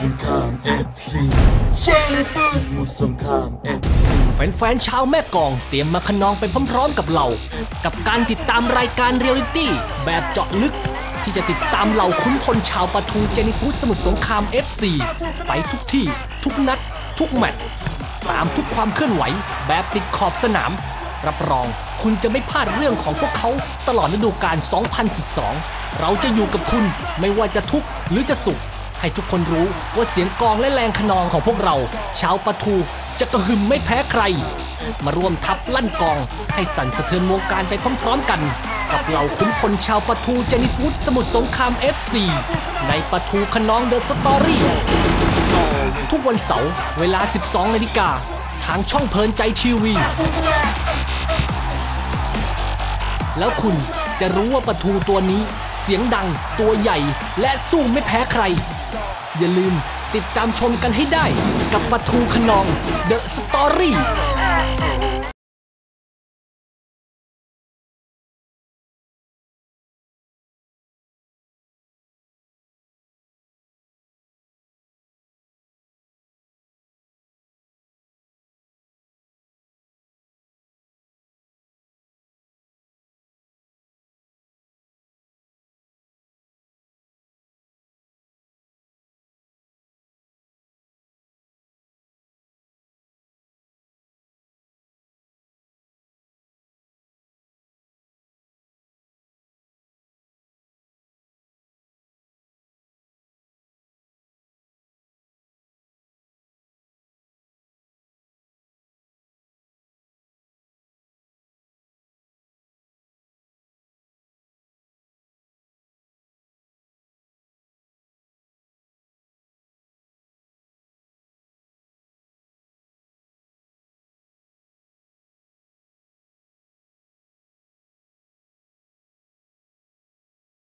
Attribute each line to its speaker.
Speaker 1: สงครามเอฟซีฟังฟังสมุทรสงครามเอฟซี
Speaker 2: แฟนๆชาวแม่กองเตรียมมาขนองไปพร้อมๆกับเรา กับการติดตามรายการเรียลลิตี้แบบเจาะลึก ที่จะติดตามเหล่าคุ้นพลชาวปะทูเจนิฟูดสมุทรสงคราม FC ไปทุกที่ ทุกนัด ทุกแมตช์ตามทุกความเคลื่อนไหว แบบติดขอบสนาม รับรองคุณจะไม่พลาดเรื่องของพวกเขาตลอดฤดูกาล 2012 เราจะอยู่กับคุณไม่ว่าจะทุกข์หรือจะสุข ให้ทุกคนรู้ว่าเสียงกองและแรงขนองของพวกเรา ชาวปะทูจะกระหึ่มไม่แพ้ใคร มาร่วมทับลั่นกอง ให้สั่นสะเทือนวงการไปพร้อมๆกัน กับเหล่าขุนพลชาวปะทูเจนิฟูดสมุทรสงคราม FC ในปะทูขนองเดอะสตอรี่ทุกวันเสาร์เวลา 12นาฬิกาทางช่องเพลินใจทีวี แล้วคุณจะรู้ว่าปะทูตัวนี้ สียงดัง ตัวใหญ่ และสู้ไม่แพ้ใคร อย่าลืมติดตามชมกันให้ได้กับปะทูขนอง The Story